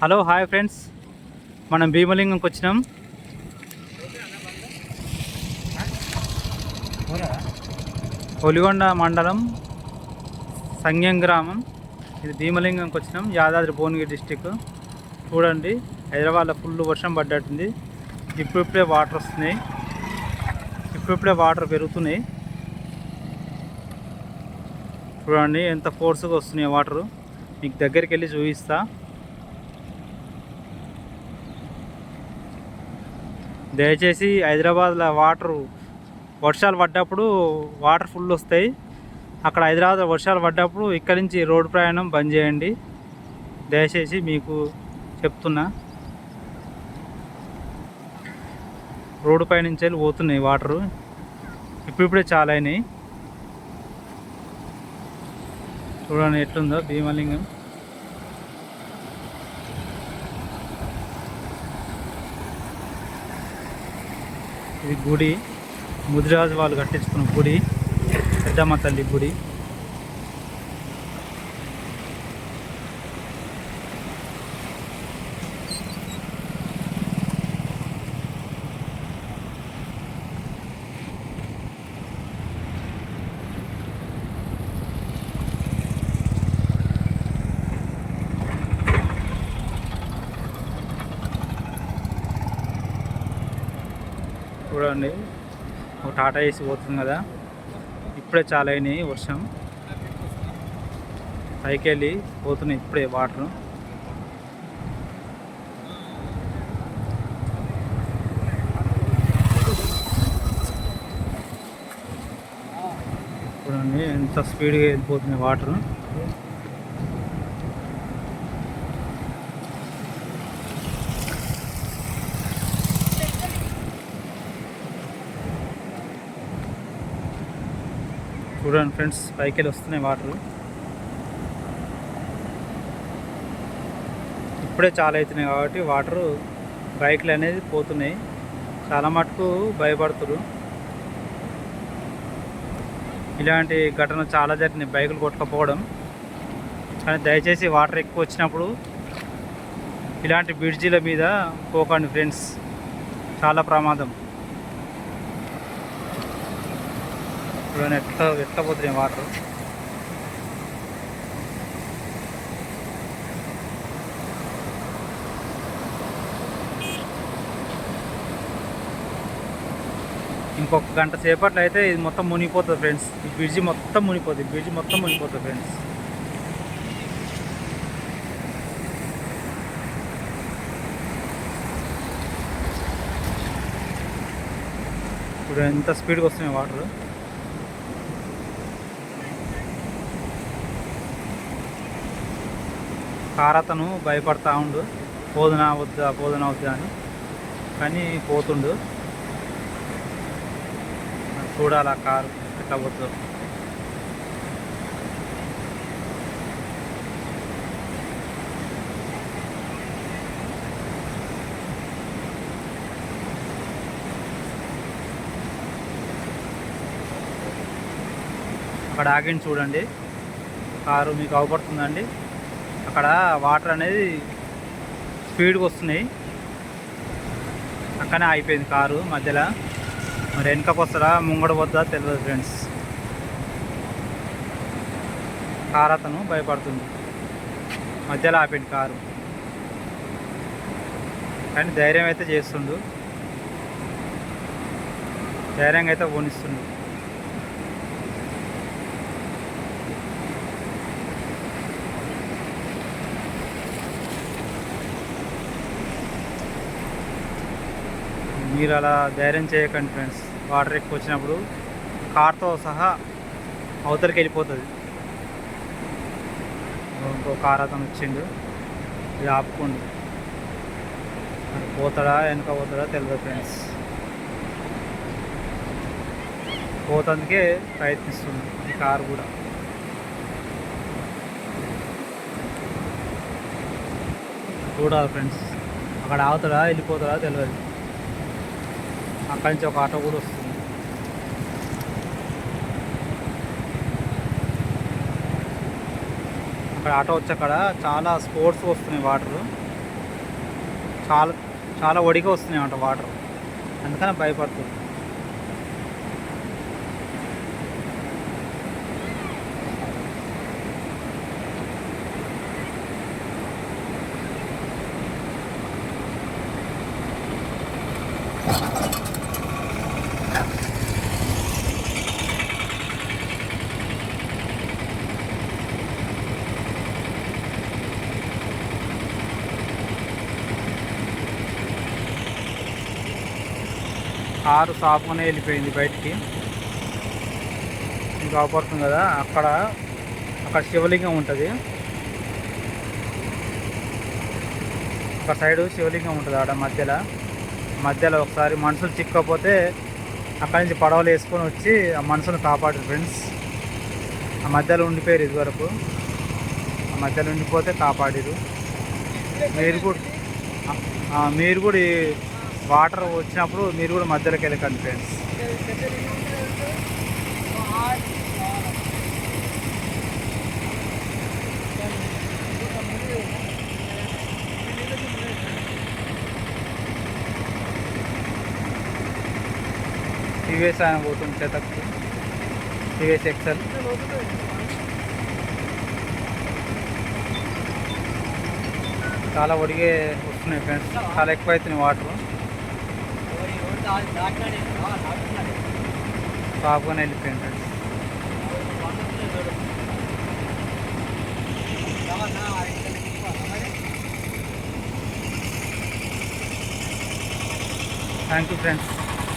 Hello hi friends. మనం భీమలింగంకి వచ్చినాం. ఒలిగొండ మండలం సంఘం గ్రామం. ఇది భీమలింగంకి వచ్చినాం. యాదాద్రి భువనగిరి డిస్టిక్. చూడండి హైదరాబాద్లో ఫుల్ వర్షం పడ్డట్టుంది. ఇప్పుడిప్పుడే వాటర్ వస్తున్నాయి. ఇప్పుడిప్పుడే వాటర్ పెరుగుతున్నాయి. చూడండి ఎంత ఫోర్స్గా వస్తున్నాయి వాటర్. మీకు దగ్గరికి వెళ్ళి చూపిస్తా. దయచేసి హైదరాబాద్లో వాటర్ వర్షాలు పడ్డప్పుడు వాటర్ ఫుల్ వస్తాయి. అక్కడ హైదరాబాద్లో వర్షాలు పడ్డప్పుడు ఇక్కడి నుంచి రోడ్డు ప్రయాణం బంద్ చేయండి. దయచేసి మీకు చెప్తున్నా. రోడ్డు పై నుంచి వెళ్ళి పోతున్నాయి వాటరు. ఇప్పుడిప్పుడే చాలా అయినాయి. చూడండి ఎట్లుందో భీమలింగం. ఇది గుడి. ముదిరాజు వాళ్ళు కట్టించుకున్న గుడి. పెద్దమ్మ తల్లి గుడి. చూడండి. ఒక టాటా ఏసీ పోతుంది కదా. ఇప్పుడే చాలా అయినాయి వర్షం. పైకి వెళ్ళి పోతున్నాయి ఇప్పుడే వాటర్. చూడండి ఎంత స్పీడ్గా వెళ్ళిపోతున్నాయి వాటర్. చూడండి ఫ్రెండ్స్ పైకి వెళ్ళి వస్తున్నాయి వాటర్. ఇప్పుడే చాలా అవుతున్నాయి కాబట్టి వాటర్ బైక్లు అనేది పోతున్నాయి. చాలా మటుకు భయపడుతురు ఇలాంటి ఘటన చాలా జరిగినాయి బైకులు కొట్టుకపోవడం. కానీ దయచేసి వాటర్ ఎక్కువ వచ్చినప్పుడు ఇలాంటి బ్రిడ్జీల మీద పోకండి ఫ్రెండ్స్. చాలా ప్రమాదం. చూడండి ఎట్లా ఎట్లా పోతున్నాయి వాటర్ ఇంకొక గంట సేపట్లో అయితే ఇది మొత్తం మునిగిపోతుంది ఫ్రెండ్స్ ఈ బ్రిడ్జి మొత్తం మునిగిపోతుంది. బ్రిడ్జి మొత్తం మునిగిపోతుంది ఫ్రెండ్స్ ఇప్పుడు ఎంత స్పీడ్గా వస్తున్నాయి వాటర్ కార్ అతను భయపడతా ఉండు. పోదునా వద్దా పోదునా వద్దా అని. కానీ పోతుండు. చూడాలి ఆ కారు ఎట్లా పోతుందో. అక్కడ ఆగింది చూడండి. కారు మీకు అవపడుతుందండి. అక్కడ వాటర్ అనేది స్పీడ్గా వస్తున్నాయి. అక్కనే అయిపోయింది కారు మధ్యలో. మరి వెనకకు వస్తారా ముంగడ వద్దా తెలియదు ఫ్రెండ్స్. కారు అతను భయపడుతుంది. మధ్యలో ఆపింది కారు. కానీ ధైర్యం అయితే చేస్తుండు. ధైర్యంగా అయితే పోనిస్తుండు మీరు అలా ధైర్యం చేయకండి ఫ్రెండ్స్. వాటర్ ఎక్కువ వచ్చినప్పుడు కార్తో సహా అవతలికి వెళ్ళిపోతుంది. ఇంకో కార్ అతను వచ్చిండు. ఇది ఆపుకోండి. పోతాడా వెనక పోతాడా తెలియదు ఫ్రెండ్స్. పోతందుకే ప్రయత్నిస్తుంది ఈ కారు కూడా. చూడాలి ఫ్రెండ్స్. అక్కడ ఆగుతాడా వెళ్ళిపోతాడా తెలియదు అక్కడి నుంచి ఒక ఆటో కూడా వస్తుంది. అక్కడ ఆటో వచ్చి చాలా స్పోర్ట్స్ వస్తున్నాయి వాటర్. చాలా చాలా ఒడిగా వస్తున్నాయి అంట వాటర్. అందుకని భయపడుతుంది కారు సాఫ్గానే వెళ్ళిపోయింది బయటికి. ఇంకా అవపడుతుంది కదా అక్కడ అక్కడ శివలింగం ఉంటుంది. ఒక సైడు శివలింగం ఉంటుంది ఆడ మధ్యలో. మధ్యలో ఒకసారి మనుషులు చిక్కకపోతే అక్కడి నుంచి పడవలు వేసుకొని వచ్చి ఆ మనుషులు కాపాడు ఫ్రెండ్స్. ఆ మధ్యలో ఉండిపోయారు ఇదివరకు. ఆ మధ్యలో ఉండిపోతే కాపాడారు. మీరు కూడా మీరు కూడా ఈ వాటర్ వచ్చినప్పుడు మీరు కూడా మధ్యలోకి వెళ్ళకండి ఫ్రెండ్స్ టీవీఎస్ ఆయన పోతుంది చేతకు టీవీఎస్ ఎక్సెల్. చాలా ఒడిగే వస్తున్నాయి ఫ్రెండ్స్ చాలా ఎక్కువ అవుతున్నాయి వాటర్. సాఫ్గానే వెళ్ళిపోయింది థ్యాంక్ యూ ఫ్రెండ్స్